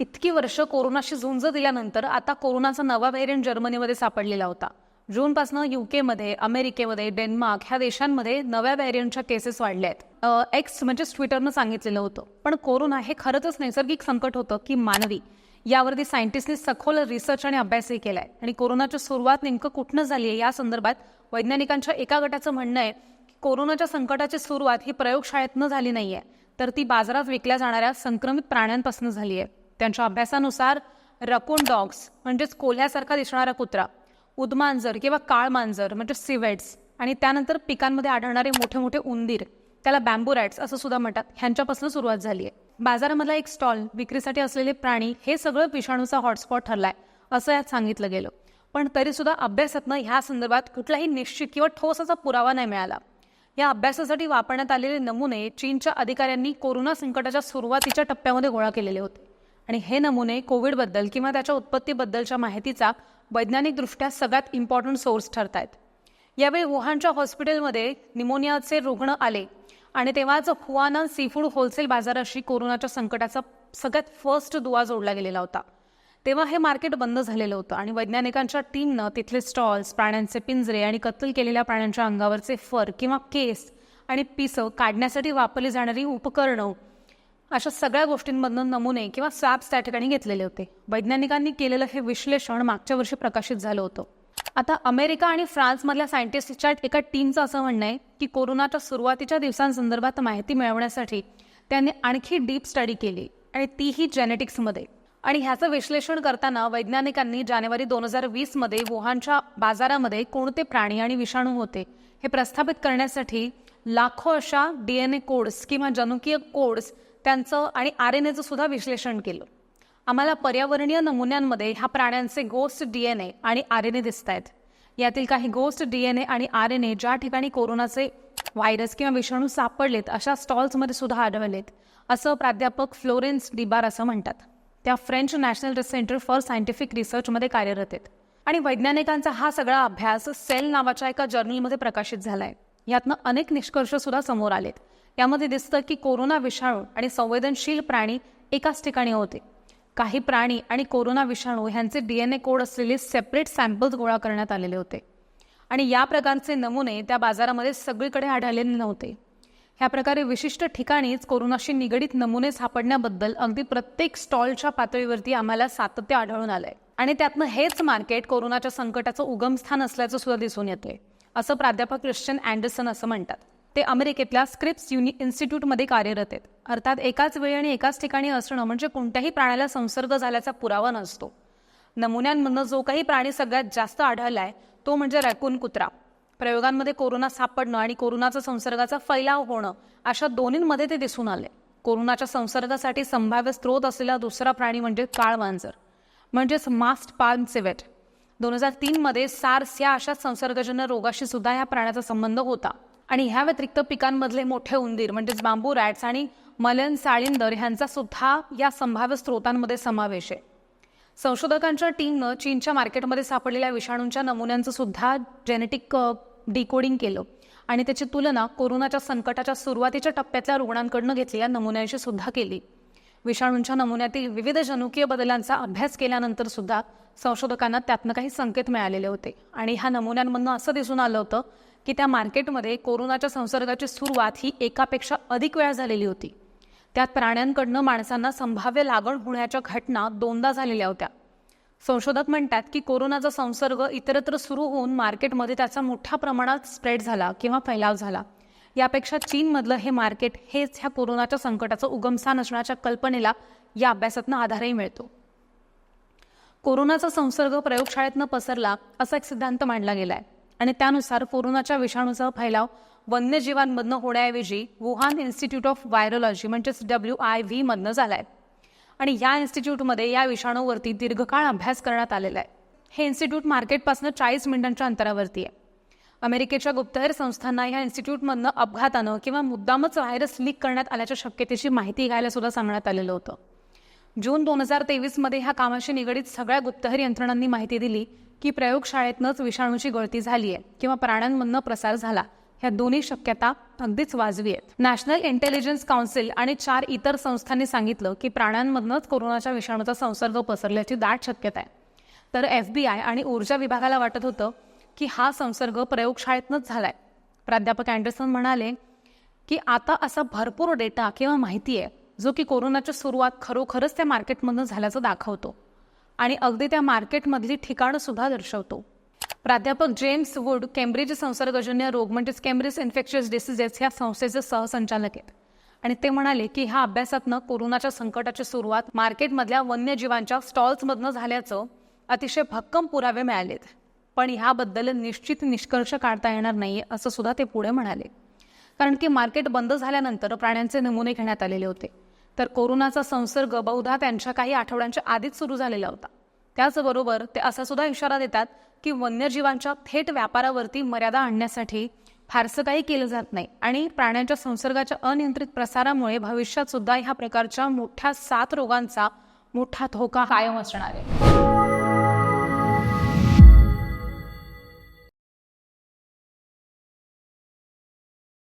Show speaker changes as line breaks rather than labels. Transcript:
इतकी वर्ष कोरोनाशी झुंज दिल्यानंतर आता कोरोनाचा नवा व्हेरियंट जर्मनीमध्ये सापडलेला होता. जूनपासून युकेमध्ये अमेरिकेमध्ये डेन्मार्क ह्या देशांमध्ये नव्या व्हेरियंटच्या केसेस वाढल्या आहेत एक्स म्हणजे ट्विटरनं सांगितलेलं होतं. पण कोरोना हे खरंच नैसर्गिक संकट होतं की मानवी? यावरती सायंटिस्टनी सखोल रिसर्च आणि अभ्यासही केलाय. आणि कोरोनाची सुरुवात नेमकं कुठनं झाली आहे या संदर्भात वैज्ञानिकांच्या एका गटाचं म्हणणं आहे की कोरोनाच्या संकटाची सुरुवात ही प्रयोगशाळेतनं झाली नाहीये तर ती बाजारात विकल्या जाणाऱ्या संक्रमित प्राण्यांपासून झाली आहे. त्यांच्या अभ्यासानुसार रकून डॉग्स म्हणजेच कोल्ह्यासारखा दिसणारा कुत्रा उदमांजर किंवा काळ मांजर म्हणजे सिवेट्स आणि त्यानंतर पिकांमध्ये आढळणारे मोठे मोठे उंदीर त्याला बॅम्बू रॅट्स असं सुद्धा म्हणतात. ह्यांच्यापासून सुरुवात झाली आहे. बाजारामधला एक स्टॉल विक्रीसाठी असलेले प्राणी हे सगळं विषाणूचा हॉटस्पॉट ठरलाय असं यात सांगितलं गेलं. पण तरीसुद्धा अभ्यासातनं ह्या संदर्भात कुठलाही निश्चित किंवा ठोस असा पुरावा नाही मिळाला. या अभ्यासासाठी वापरण्यात आलेले नमुने चीनच्या अधिकाऱ्यांनी कोरोना संकटाच्या सुरुवातीच्या टप्प्यामध्ये गोळा केलेले होते. आणि हे नमुने कोविडबद्दल किंवा त्याच्या उत्पत्तीबद्दलच्या माहितीचा वैज्ञानिकदृष्ट्या सगळ्यात इम्पॉर्टंट सोर्स ठरत आहेत यावेळी वुहानच्या हॉस्पिटलमध्ये निमोनियाचे रुग्ण आले आणि तेव्हाच हुआना सीफूड होलसेल बाजाराशी कोरोनाच्या संकटाचा सगळ्यात फर्स्ट दुवा जोडला गेलेला होता. तेव्हा हे मार्केट बंद झालेलं होतं आणि वैज्ञानिकांच्या टीमनं तिथले स्टॉल्स प्राण्यांचे पिंजरे आणि कत्तल केलेल्या प्राण्यांच्या अंगावरचे फर किंवा केस आणि पिसं काढण्यासाठी वापरली जाणारी उपकरणं अशा सगळ्या गोष्टींमधनं नमुने किंवा स्वॅब्स त्या ठिकाणी घेतलेले होते. वैज्ञानिकांनी केलेलं हे विश्लेषण मागच्या वर्षी प्रकाशित झालं होतं. आता अमेरिका आणि फ्रान्समधल्या सायंटिस्टच्या एका टीमचं असं म्हणणं आहे की कोरोनाच्या सुरुवातीच्या दिवसांसंदर्भात माहिती मिळवण्यासाठी त्यांनी आणखी डीप स्टडी केली आणि तीही जेनेटिक्समध्ये. आणि ह्याचं विश्लेषण करताना वैज्ञानिकांनी जानेवारी दोन हजार वीसमध्ये वुहानच्या बाजारामध्ये कोणते प्राणी आणि विषाणू होते हे प्रस्थापित करण्यासाठी लाखो अशा डी एन ए कोड्स किंवा जनुकीय कोड्स त्यांचं आणि आर एन एचं सुद्धा विश्लेषण केलं. आम्हाला पर्यावरणीय नमुन्यांमध्ये ह्या प्राण्यांचे गोस्ट डी एन ए आणि आर एन ए दिसत आहेत यातील काही गोस्ट डी एन ए आणि आर एन ए ज्या ठिकाणी कोरोनाचे व्हायरस किंवा विषाणू सापडलेत अशा स्टॉल्समध्ये सुद्धा आढळलेत. असं प्राध्यापक फ्लोरेन्स डिबार असं म्हणतात. त्या French national centre for scientific रिसर्चमध्ये कार्यरत आहेत. आणि वैज्ञानिकांचा हा सगळा अभ्यास सेल नावाच्या एका जर्नलमध्ये प्रकाशित झाला आहे यातनं अनेक निष्कर्ष सुद्धा समोर आलेत. यामध्ये दिसतं की कोरोना विषाणू आणि संवेदनशील प्राणी एकाच ठिकाणी होते. काही प्राणी आणि कोरोना विषाणू ह्यांचे डीएनए कोड असलेले सेपरेट सॅम्पल्स गोळा करण्यात आलेले होते. आणि या प्रकारचे नमुने त्या बाजारामध्ये सगळीकडे आढळलेले नव्हते. ह्या प्रकारे विशिष्ट ठिकाणीच कोरोनाशी निगडीत नमुने सापडण्याबद्दल अगदी प्रत्येक स्टॉलच्या पातळीवरती आम्हाला सातत्य आढळून आलंय. आणि त्यातनं हेच मार्केट कोरोनाच्या संकटाचं उगमस्थान असल्याचं सुद्धा दिसून येतंय. असं प्राध्यापक क्रिश्चन अँडरसन असं म्हणतात. ते अमेरिकेतल्या स्क्रिप्स युनि इन्स्टिट्यूटमध्ये कार्यरत आहेत. अर्थात एकाच वेळी आणि एकाच ठिकाणी असणं म्हणजे कोणत्याही प्राण्याला संसर्ग झाल्याचा पुरावा नसतो. नमुन्यांमधनं जो काही प्राणी सगळ्यात जास्त आढळला आहे तो म्हणजे रॅकून कुत्रा. प्रयोगांमध्ये कोरोना सापडणं आणि कोरोनाचा संसर्गाचा फैलाव होणं अशा दोन्हींमध्ये ते दिसून आले. कोरोनाच्या संसर्गासाठी संभाव्य स्रोत असलेला दुसरा प्राणी म्हणजे काळ मांजर म्हणजेच मास्ट पाल्म सिवेट दोन हजार तीनमध्ये सार्स या अशा संसर्गजन्य रोगाशी सुद्धा या प्राण्याचा संबंध होता. आणि ह्या व्यतिरिक्त पिकांमधले मोठे उंदीर म्हणजेच बांबू रॅट्स आणि मलन साळिंदर ह्यांचा सुद्धा या संभाव्य स्रोतांमध्ये समावेश आहे. संशोधकांच्या टीमनं चीनच्या मार्केटमध्ये सापडलेल्या विषाणूंच्या नमुन्यांचं सुद्धा जेनेटिक डिकोडिंग केलं आणि त्याची तुलना कोरोनाच्या संकटाच्या सुरुवातीच्या टप्प्यातल्या रुग्णांकडनं घेतलेल्या नमुन्यांशी सुद्धा केली. विषाणूंच्या नमुन्यातील विविध जनुकीय बदलांचा अभ्यास केल्यानंतर सुद्धा संशोधकांना त्यातनं काही संकेत मिळालेले होते आणि ह्या नमुन्यांमधनं असं दिसून आलं होतं की त्या मार्केटमध्ये कोरोनाच्या संसर्गाची सुरुवात ही एकापेक्षा अधिक वेळा झालेली होती. त्यात प्राण्यांकडनं माणसांना संभाव्य लागण होण्याच्या घटना दोनदा झालेल्या होत्या. संशोधक म्हणतात की कोरोनाचा संसर्ग इतरत्र सुरू होऊन मार्केटमध्ये त्याचा मोठ्या प्रमाणात स्प्रेड झाला किंवा फैलाव झाला. यापेक्षा चीनमधलं हे मार्केट हेच ह्या कोरोनाच्या संकटाचं उगमस्थान असण्याच्या कल्पनेला या अभ्यासातनं आधारही मिळतो. कोरोनाचा संसर्ग प्रयोगशाळेतनं पसरला असा एक सिद्धांत मांडला गेलाय. आणि त्यानुसार कोरोनाच्या विषाणूचा फैलाव वन्यजीवांमधनं होण्याऐवजी वुहान इन्स्टिट्यूट ऑफ व्हायरोलॉजी म्हणजेच डब्ल्यू आय व्हीमधनं झाला झालाय. आणि या इन्स्टिट्यूटमध्ये या विषाणूवरती दीर्घकाळ अभ्यास करण्यात आलेला आहे. हे इन्स्टिट्यूट मार्केटपासून चाळीस मिनिटांच्या अंतरावरती आहे. अमेरिकेच्या गुप्तहेर संस्थांना या इन्स्टिट्यूटमधनं अपघातानं किंवा मुद्दामच व्हायरस लीक करण्यात आल्याच्या शक्यतेची माहिती घ्यायला सुद्धा सांगण्यात आलेलं होतं. जून दोन हजार तेवीसमध्ये ह्या कामाशी निगडीत सगळ्या गुप्तहेर यंत्रणांनी माहिती दिली की प्रयोगशाळेतनंच विषाणूची गळती झाली आहे किंवा प्राण्यांमधनं प्रसार झाला. ह्या दोन्ही शक्यता अगदीच वाजवी आहेत. नॅशनल इंटेलिजन्स काउन्सिल आणि चार इतर संस्थांनी सांगितलं की प्राण्यांमधनंच कोरोनाच्या विषाणूचा संसर्ग पसरल्याची दाट शक्यता आहे. तर एफ बी आय आणि ऊर्जा विभागाला वाटत होतं की हा संसर्ग प्रयोगशाळेतनंच झालाय. प्राध्यापक अँडरसन म्हणाले की आता असा भरपूर डेटा किंवा माहिती आहे जो की कोरोनाच्या सुरुवात खरोखरच त्या मार्केटमधनं झाल्याचं दाखवतो. आणि अगदी त्या मार्केटमधली ठिकाणंसुद्धा दर्शवतो. प्राध्यापक जेम्स वूड केम्ब्रिज संसर्गजन्य रोग म्हणजेच केम्ब्रिज इन्फेक्शियस डिसिजेस ह्या संस्थेचे सहसंचालक आहेत. आणि ते म्हणाले की ह्या अभ्यासातनं कोरोनाच्या संकटाची सुरुवात मार्केटमधल्या वन्यजीवांच्या स्टॉल्समधनं झाल्याचं अतिशय भक्कम पुरावे मिळालेत. पण ह्याबद्दल निश्चित निष्कर्ष काढता येणार नाही असं सुद्धा ते पुढे म्हणाले. कारण की मार्केट बंद झाल्यानंतर प्राण्यांचे नमुने घेण्यात आलेले होते. तर कोरोनाचा संसर्ग बहुधा त्यांच्या काही आठवड्यांच्या आधीच सुरू झालेला होता. त्याचबरोबर ते असा सुद्धा इशारा देतात की वन्यजीवांच्या थेट व्यापारावरती मर्यादा आणण्यासाठी फारसं काही केलं जात नाही आणि प्राण्यांच्या संसर्गाच्या अनियंत्रित प्रसारामुळे भविष्यात सुद्धा ह्या प्रकारच्या मोठ्या सात रोगांचा मोठा धोका कायम असणार आहे.